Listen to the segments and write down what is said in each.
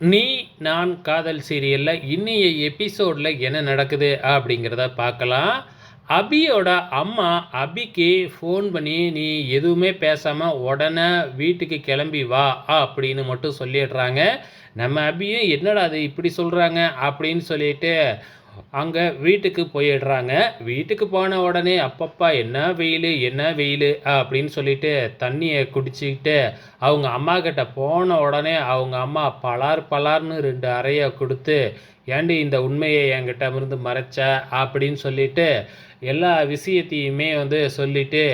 நீ நான் காதல் சீரியலில் இன்னைய எபிசோடில் என்ன நடக்குது அப்படிங்கிறத பார்க்கலாம். அபியோட அம்மா அபிக்கு ஃபோன் பண்ணி நீ எதுவுமே பேசாமல் உடனே வீட்டுக்கு கிளம்பி வா அப்படின்னு மட்டும் சொல்லிடுறாங்க. நம்ம அபியும் என்னடா அது இப்படி சொல்கிறாங்க அப்படின்னு சொல்லிட்டு அங்கே வீட்டுக்கு போயிடுறாங்க. வீட்டுக்கு போன உடனே அப்பப்பா என்ன வெயில் என்ன வெயில்? அப்படின்னு சொல்லிட்டு தண்ணியை குடிச்சிக்கிட்டு அவங்க அம்மா கிட்ட போன உடனே அவங்க அம்மா பலார் பலார்னு ரெண்டு அறையை கொடுத்து ஏண்டி இந்த உண்மையை என்கிட்ட இருந்து மறைச்ச? அப்படின்னு சொல்லிட்டு எல்லா விஷயத்தையுமே வந்து சொல்லிவிட்டு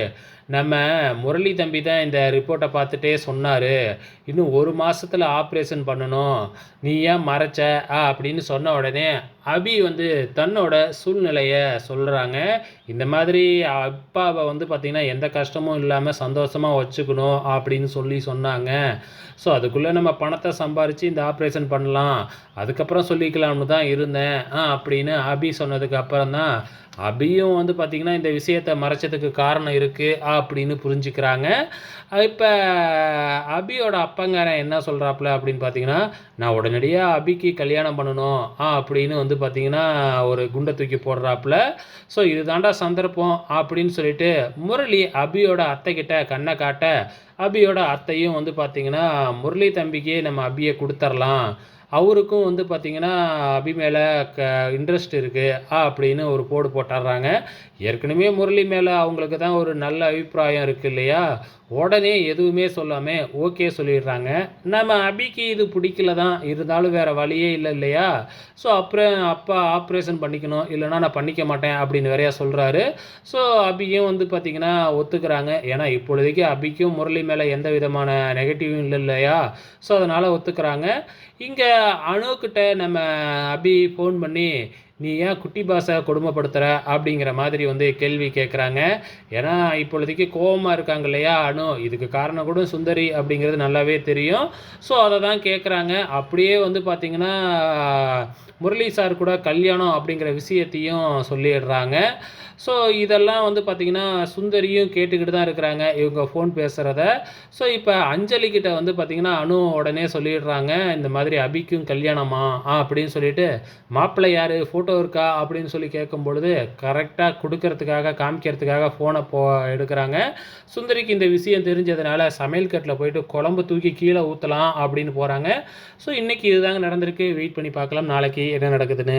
நம்ம முரளி தம்பி தான் இந்த ரிப்போர்ட்டை பார்த்துட்டே சொன்னார். இன்னும் ஒரு மாதத்தில் ஆப்ரேஷன் பண்ணணும். நீ ஏன் மறைச்ச? ஆ அப்படின்னு சொன்ன உடனே அபி வந்து தன்னோட சூழ்நிலையை சொல்கிறாங்க இந்த மாதிரி அப்பாவை வந்து பார்த்திங்கன்னா எந்த கஷ்டமும் இல்லாமல் சந்தோஷமாக வச்சுக்கணும் அப்படின்னு சொல்லி சொன்னாங்க. ஸோ அதுக்குள்ளே நம்ம பணத்தை சம்பாரித்து இந்த ஆப்ரேஷன் பண்ணலாம். அதுக்கப்புறம் சொல்லிக்கலாம்னு தான் இருந்தேன். ஆ அப்படின்னு அபி சொன்னதுக்கு அப்புறம் தான் அபியும் வந்து பார்த்திங்கன்னா இந்த விஷயத்தை மறைச்சதுக்கு காரணம் இருக்குது அப்படின்னு புரிஞ்சுக்கிறாங்க. இப்போ அபியோட அப்பங்காரன் என்ன சொல்கிறாப்புல அப்படின்னு பார்த்தீங்கன்னா நான் உடனடியாக அபிக்கு கல்யாணம் பண்ணணும் ஆ அப்படின்னு வந்து பார்த்திங்கன்னா ஒரு குண்டை தூக்கி போடுறாப்புல. ஸோ இதுதாண்டா சந்தர்ப்பம் அப்படின்னு சொல்லிட்டு முரளி அபியோட அத்தைக்கிட்ட கண்ணை காட்ட அபியோட அத்தையும் வந்து பார்த்திங்கன்னா முரளி தம்பிக்கு நம்ம அபியை கொடுத்துர்லாம். அவருக்கும் வந்து பார்த்திங்கன்னா அபி மேலே க இன்ட்ரெஸ்ட் இருக்குது அப்படின்னு ஒரு போடு போட்டுடுறாங்க ஏற்கனவே முரளி மேலே அவங்களுக்கு தான் ஒரு நல்ல அபிப்பிராயம் இருக்குது இல்லையா? உடனே எதுவுமே சொல்லாமல் ஓகே சொல்லிடுறாங்க. நம்ம அபிக்கு இது பிடிக்கல தான். இருந்தாலும் வேறு வழியே இல்லை இல்லையா? ஸோ அப்புறம் அப்பா ஆப்ரேஷன் பண்ணிக்கணும். இல்லைனா நான் பண்ணிக்க மாட்டேன் அப்படின்னு வேறையா சொல்கிறாரு ஸோ அபியும் வந்து பார்த்திங்கன்னா ஒத்துக்கிறாங்க. ஏன்னா இப்பொழுதைக்கு அபிக்கும் முரளி மேலே எந்த விதமான நெகட்டிவும் இல்லை இல்லையா? ஸோ அதனால் ஒத்துக்கிறாங்க. இங்கே அணுக்கிட்ட நம்ம அபி ஃபோன் பண்ணி நீ ஏன் குட்டி பாசை கொடுமைப்படுத்துகிற அப்படிங்கிற மாதிரி வந்து கேள்வி கேட்குறாங்க ஏன்னா இப்பொழுதைக்கு கோபமாக இருக்காங்க இல்லையா அனு இதுக்கு காரணம் கூட சுந்தரி அப்படிங்கிறது நல்லாவே தெரியும். ஸோ அதை தான் கேட்குறாங்க அப்படியே வந்து பார்த்திங்கன்னா முரளி சார் கூட கல்யாணம் அப்படிங்கிற விஷயத்தையும் சொல்லிடுறாங்க. ஸோ இதெல்லாம் வந்து பார்த்திங்கன்னா சுந்தரியும் கேட்டுக்கிட்டு தான் இருக்கிறாங்க இவங்க ஃபோன் பேசுகிறத ஸோ இப்போ அஞ்சலி கிட்ட வந்து பார்த்திங்கன்னா அனு உடனே சொல்லிடுறாங்க இந்த மாதிரி அபிக்கும் கல்யாணமா? ஆ அப்படின்னு சொல்லிட்டு மாப்பிள்ளை யார்? ஃபோட்டோ இருக்கா? அப்படின்னு சொல்லி கேட்கும் பொழுது கரெக்டாக கொடுக்கறதுக்காக காமிக்கிறதுக்காக ஃபோனை போ எடுக்கிறாங்க. சுந்தரிக்கு இந்த விஷயம் தெரிஞ்சதுனால சமையல் கட்டில் போயிட்டு குழம்பு தூக்கி கீழே ஊற்றலாம் அப்படின்னு போகிறாங்க ஸோ இன்றைக்கி இதுதாங்க நடந்திருக்கு. வெயிட் பண்ணி பார்க்கலாம். நாளைக்கு என்ன நடக்குதுன்னு